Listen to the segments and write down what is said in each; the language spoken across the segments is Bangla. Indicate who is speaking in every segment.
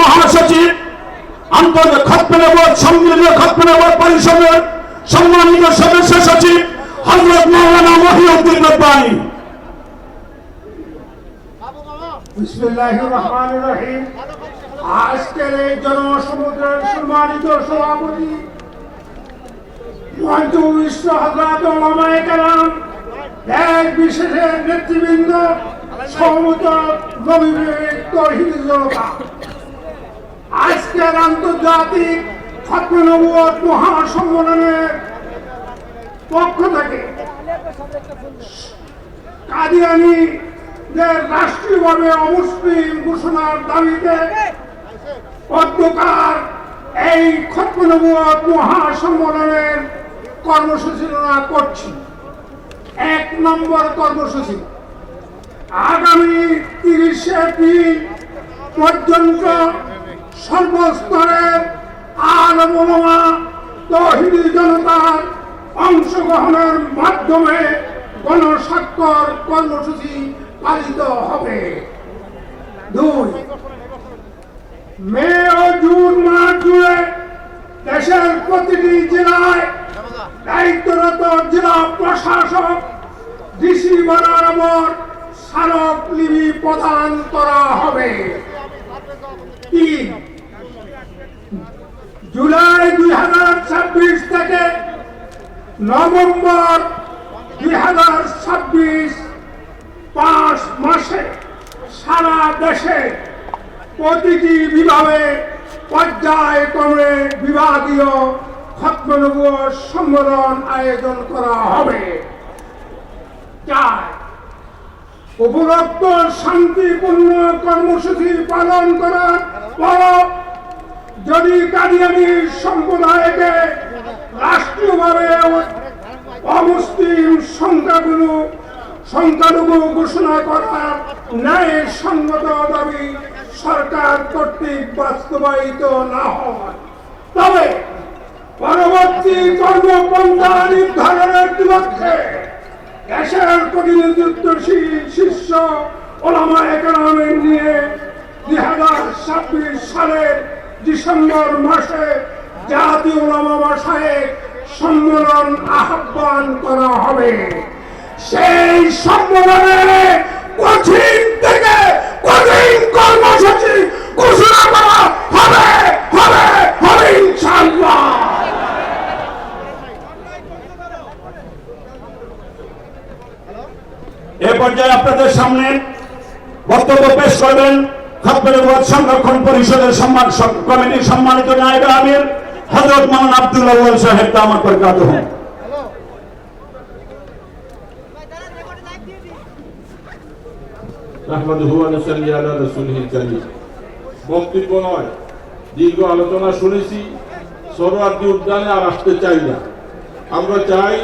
Speaker 1: মহাসচিব, আন্তর্জাতিক খতমে নবাদ সম্মিলিত খতমে নবাদ পরিষদের সম্মানিত সদস্য সচিব হজরত মৌলানা মহিউদ্দিন রব্বানী।
Speaker 2: আজকের এই জনসমুদ্রের সম্মানিত সভাপতি মঞ্চ বিশ্ব হজরত বিশেষের নেতৃবৃন্দ আজকের আন্তর্জাতিক মহাসম্মেলনের পক্ষ থেকে রাষ্ট্রীয়ভাবে অমুসলিম ঘোষণার দাবিতে অধ্যকার এই খতমনবুয় মহাসম্মেলনের কর্মসূচি করছি। এক নম্বর কর্মসূচি। আগামী তিরিশে এপ্রিল পর্যন্ত সর্বস্তরের আলমা তহিদি জনতার অংশগ্রহণের মাধ্যমে গণস্বাক্ষর কর্মসূচি পালিত হবে। দুই, মে ও জুন মাস জুড়ে দেশের প্রতিটি জেলায় দায়িত্বরত জেলা প্রশাসক, ডিসি বরাবর স্মারক লিপি প্রদান করা হবে। তিন জুলাই দুই হাজার ছাব্বিশ থেকে নভেম্বর দুই হাজার ছাব্বিশ পাঁচ মাসে সারা দেশে প্রতিটি বিভাগে পর্যায়ক্রমে বিভাগীয় খতমনব সম্মেলন আয়োজন করা হবে। চার। উপরোক্ত শান্তিপূর্ণ কর্মসূচি পালন করার পর যদি কাদিয়ানি সম্প্রদায়কে রাষ্ট্রীয়ভাবে অমুসলিম সংখ্যাগুলো সংখ্যালঘু ঘোষণা করার ন্যায় সঙ্গত দাবি সরকার কর্তৃক বাস্তবায়িত না হয়। তবে পরবর্তী কর্মপন্থা নির্ধারণের বিপক্ষে দেশের প্রতিনিধিত্বশীল শীর্ষ ওলামা একরামের নিয়ে দুই হাজার ছাব্বিশ সালের ডিসেম্বর মাসে জাতীয় ওলামা বাসায় সম্মেলন আহ্বান করা হবে। সেই সম্মেলনে কঠিন থেকে কঠিন কর্মসূচি ঘোষণা করা হবে হবে হবে ইনশাআল্লাহ
Speaker 1: এ পর্যায়ে আপনাদের সামনে বক্তব্য পেশ করবেন সংরক্ষণ পরিষদের সম্মান কমিটির সম্মানিত নায়ক আমির হজরত আব্দুল আউয়াল সাহেব
Speaker 3: নয়, দীর্ঘ আলোচনা শুনেছি সরোয়ার্দী উদ্যানে আর আসতে চাই না। আমরা চাই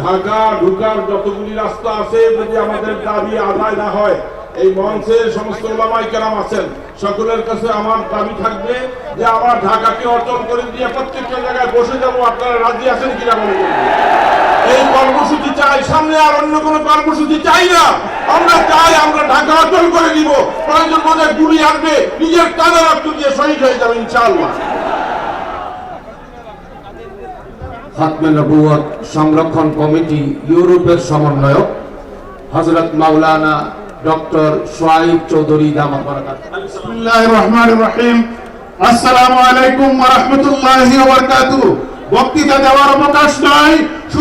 Speaker 3: ঢাকা ঢুকার যতগুলি রাস্তা আছে, যদি আমাদের দাবি আদায় না হয়, এই মঞ্চের সমস্ত ওলামাই কেরাম আছেন। সকলের কাছে আমার দাবি থাকবে যে আমরা ঢাকাকে অর্জন করে দিয়ে প্রত্যেকটা জায়গায় বসে যাব। আপনারা রাজি আছেন কিনা বলুন। এই কর্মসূচি চাই, সামনে আর অন্য কোনো কর্মসূচি চাই না। আমরা চাই আমরা ঢাকা অর্জন করে দিব প্রয়োজন মনে গুলি আসবে নিজের কাঁধে রক্ত দিয়ে শহীদ হয়ে যাবে ইনশাআল্লাহ।
Speaker 4: খাতমে নবুয়ত সংরক্ষণ কমিটি ইউরোপের সমন্বয়ক হজরত মাওলানা ডক্টর সোয়াইব চৌধুরী দামা বরাকাত
Speaker 5: বিসমিল্লাহির রহমানির রহিম। আসসালামু আলাইকুম ওয়া রাহমাতুল্লাহি ওয়া বক্তৃতা দেওয়ার অবকাশ নাই।